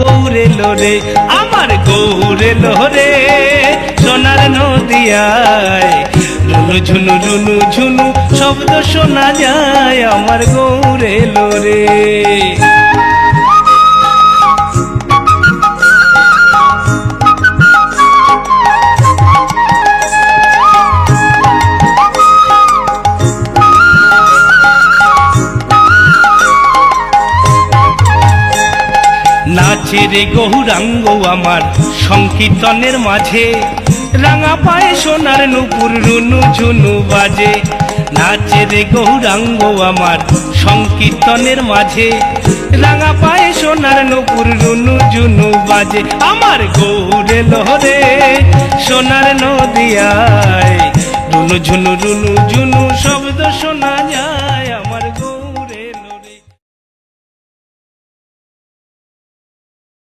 গৌরে লোরে, আমার গৌরে লোরে, সোনার নদিয়ায়। রুনু ঝুনু রুনু ঝুনু শব্দ শোনা যায় আমার গৌরে লোরে। নাচে রে গৌরাঙ্গ আমার সংকীর্তনের মাঝে। রাঙা পায়ে সোনার নুপুর রুনু ঝুনু বাজে। নাচে রে গৌরাঙ্গ আমার সংকীর্তনের মাঝে। রাঙা পায়ে সোনার নুপুর রুনু ঝুনু বাজে। আমার গৌরে লহরে সোনার নদিয়ায়। রুনু ঝুনু রুনু ঝুনু শব্দ শোনা